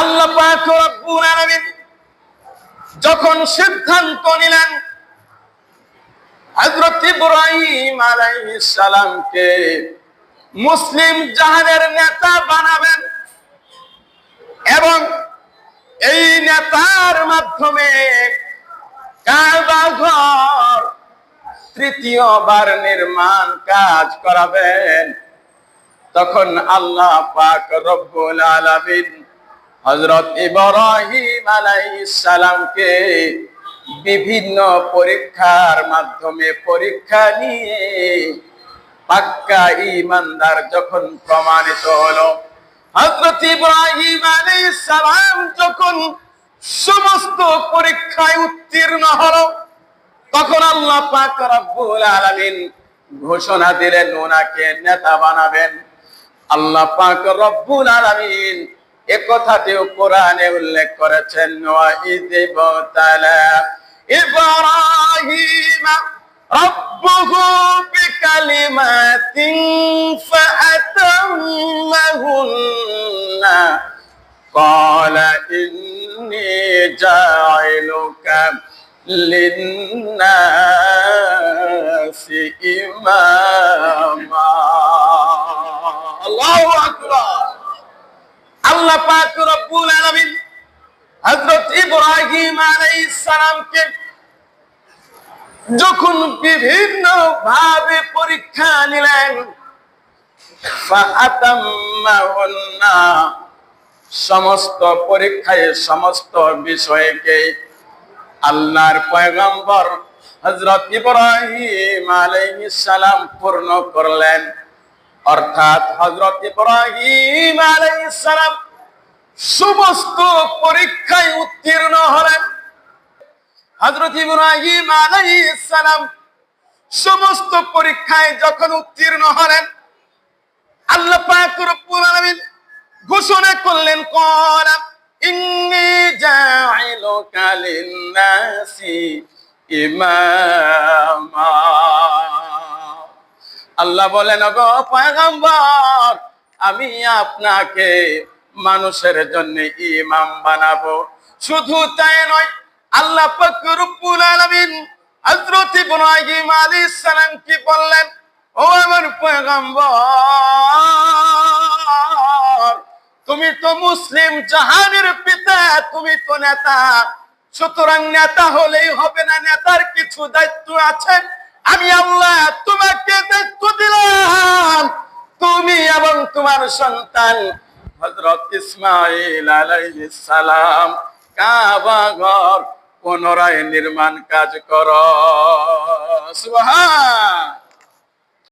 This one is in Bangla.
আল্লাহ যখন সিদ্ধান্ত নিলেন, হযরত ইব্রাহিম আলাইহিস মুসলিম জাহানের নেতা বানাবেন এবং এই নেতার মাধ্যমে ঘর তৃতীয়বার নির্মাণ কাজ করাবেন। তখন আল্লাহ পাক রব্বুল আলামিন হযরত ইব্রাহিম আলাইহিস সালামকে বিভিন্ন পরীক্ষার মাধ্যমে পরীক্ষা নিয়ে পাক্কা ইমানদার যখন প্রমাণিত হলো, হযরত ইব্রাহিম আলাইহিস সালাম যখন সমস্ত পরীক্ষায় উত্তীর্ণ হলো, তখন আল্লাহ পাক রব্বুল আলামিন ঘোষণা দিলেন, ওনাকে নেতা বানাবেন। আল্লাহ পাক রব্বুল আলামিন এ কথাটিও কোরআনে উল্লেখ করেছেন ওয়া ইযিব তালা ইব্রাহিম রব্বুহু বিকালিমাতিন ফাআতাম্মাহুন্না قال إني جاعلك للناس إماما الله أكبر যখন বিভিন্ন ভাবে পরীক্ষা নিলেন সমস্ত পরীক্ষায় সমস্ত বিষয়কে আল্লাহর পয়গম্বর হযরত ইব্রাহিম আলাইহিস পূর্ণ করলেন। অর্থাৎ হযরত ইব্রাহিম আলাইহিস সমস্ত পরীক্ষায় উত্তীর্ণ হলেন। হযরত ইব্রাহিম আলাইহিস সালাম সমস্ত পরীক্ষায় যখন উত্তীর্ণ হলেন, আল্লাহ পাক রব্বুল আলামিন ঘোষণা করলেন করা ইন্নি জাইলুকা লিন্নাসি ইমামা। আল্লাহ বলেন গো পয়গম্বর, আমি আপনাকে মানুষের জন্য ইমাম বানাবো। শুধু তাই নয়, আল্লাহ পাক রব্বুল আলামিন হযরত ইব্রাহিম কি বললেন? ও আমার তুমি তো মুসলিম জাহানের পিতা, তুমি তো নেতা। সুতরাং নেতা হলেই হবে না, নেতার কিছু দায়িত্ব আছে। আমি আল্লাহ তোমাকে দায়িত্ব দিলাম। তুমি এবং তোমার সন্তান হযরত ইসমাইল আলাইসালাম সালাম কাবা ঘর পুনরায় নির্মাণ কাজ কর।